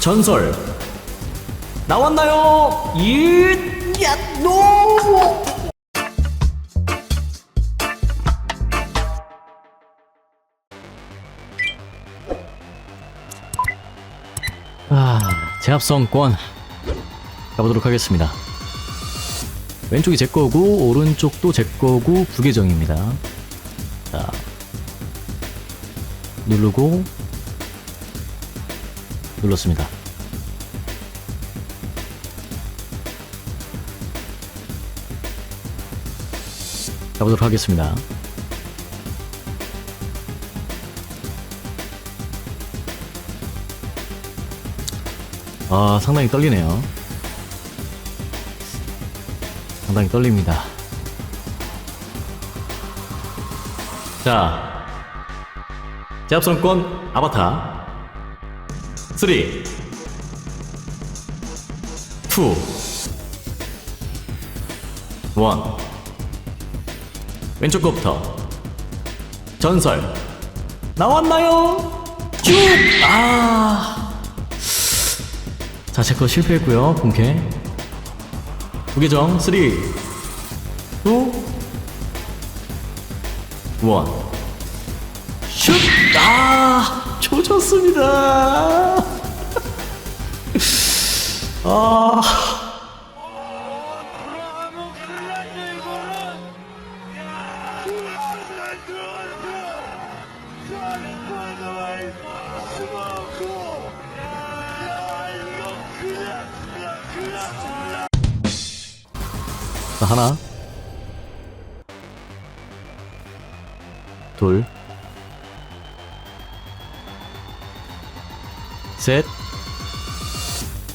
전설 나왔나요? 이, 야, 노! 아, 제압성권 가보도록 하겠습니다. 왼쪽이 제 거고 오른쪽도 제 거고 부계정입니다. 자, 누르고 눌렀습니다. 가보도록 하겠습니다. 아, 상당히 떨리네요. 상당히 떨립니다. 자, 제압선권 아바타 3 2 1 왼쪽 거부터 전설 나왔나요? 쭉! 아. 자, 제 거 실패했고요. 본캐. 부계정 3 2 1 슛! 아! 조졌습니다. 아. 자, 하나. 둘. 셋.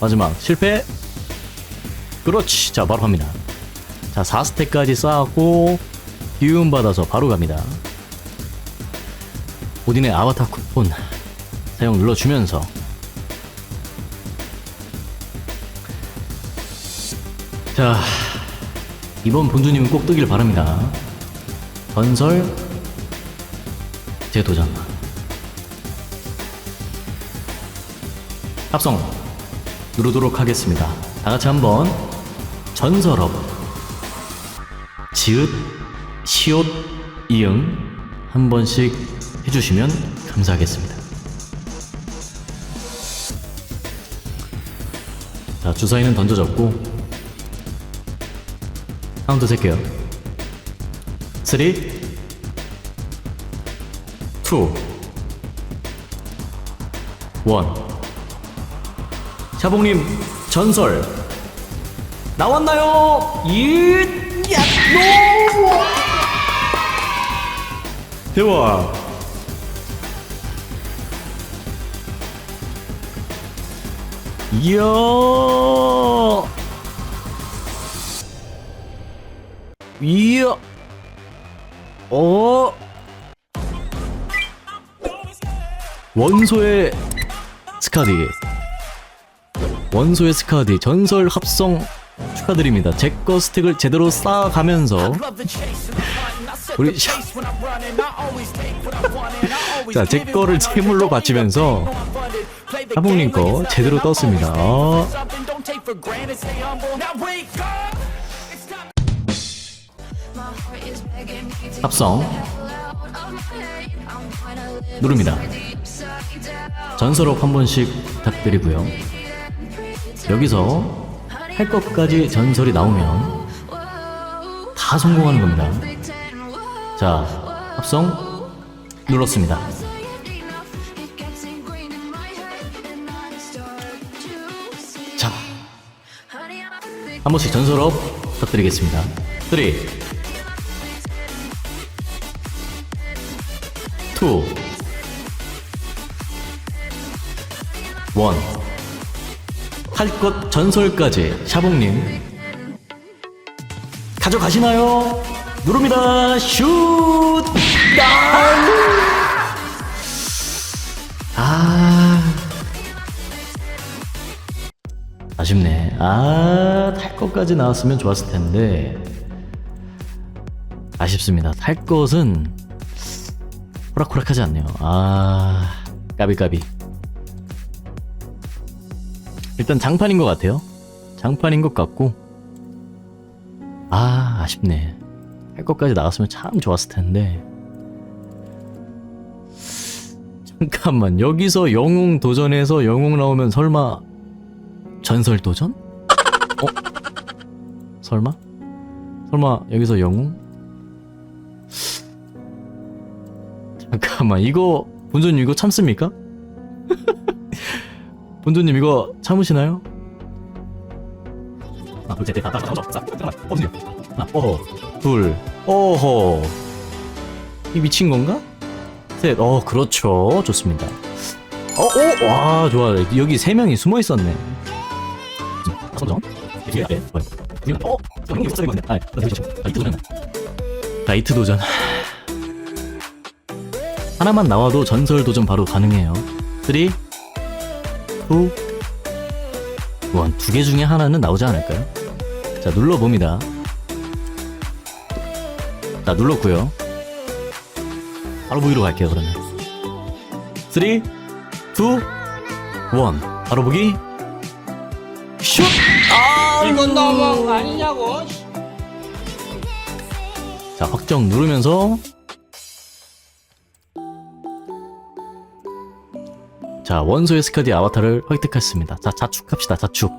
마지막 실패. 그렇지. 자, 바로 갑니다. 자, 4스택까지 쌓았고 기운 받아서 바로 갑니다. 오딘의 아바타 쿠폰 사용 눌러주면서 자, 이번 본주님은 꼭 뜨길 바랍니다. 전설 재도전 합성 누르도록 하겠습니다. 다 같이 한번 전설업 지읒 시옷 이응 한 번씩 해주시면 감사하겠습니다. 자 주사위는 던져졌고 카운트 셀게요. 3 2 1 샤봉님 전설 나왔나요? 이 야, 노! 대박. 이야. 이야. 어. 원소의 스카디. 원소의 스카디 전설 합성 축하드립니다. 제거 스택을 제대로 쌓아가면서 우리 샤... 자, 제 거를 채물로 바치면서 하봉님 거 제대로 떴습니다. 어, 합성 누릅니다. 전설업 한 번씩 부탁드리고요. 여기서 할 것까지 전설이 나오면 다 성공하는 겁니다. 자, 합성 눌렀습니다. 자, 한 번씩 전설업 부탁드리겠습니다. 3 2 1 할 것 전설까지 샤봉님 가져가시나요? 누릅니다. 슛! 아. 아쉽네. 아, 탈 것까지 나왔으면 좋았을 텐데. 아쉽습니다. 탈 것은 호락호락하지 않네요. 아, 까비까비. 일단 장판인 것 같아요. 장판인 것 같고 아 아쉽네. 할 것까지 나왔으면 참 좋았을 텐데. 잠깐만 여기서 영웅 도전해서 영웅 나오면 설마 전설 도전? 어? 설마? 설마 여기서 영웅? 잠깐만 이거 본조님 이거 참습니까? 본조님 이거 참으시나요? 하나 둘셋넷 다섯 여섯 일곱 잠깐만 하나 어허 둘 어허 이 미친 건가? 셋 어 그렇죠 좋습니다 어 오 와 좋아 여기 세 명이 숨어 있었네 선정 어아 도전 라이트 도전 하나만 나와도 전설 도전 바로 가능해요. 3, 2, 1. 두개 중에 하나는 나오지 않을까요? 자, 눌러봅니다. 자, 눌렀고요. 바로 보기로 갈게요, 그러면. 3, 2, 1. 바로 보기. 슛! 아, 이건 너무한 거 아니냐고. 자, 확정 누르면서 자, 원소의 스카디 아바타를 획득했습니다. 자, 자축합시다. 자축.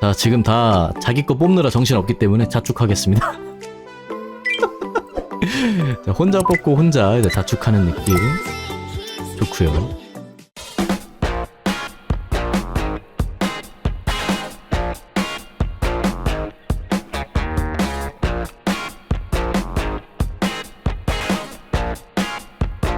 자, 지금 다 자기 거 뽑느라 정신 없기 때문에 자축하겠습니다. 자, 혼자 뽑고 혼자 이제 자축하는 느낌 좋고요.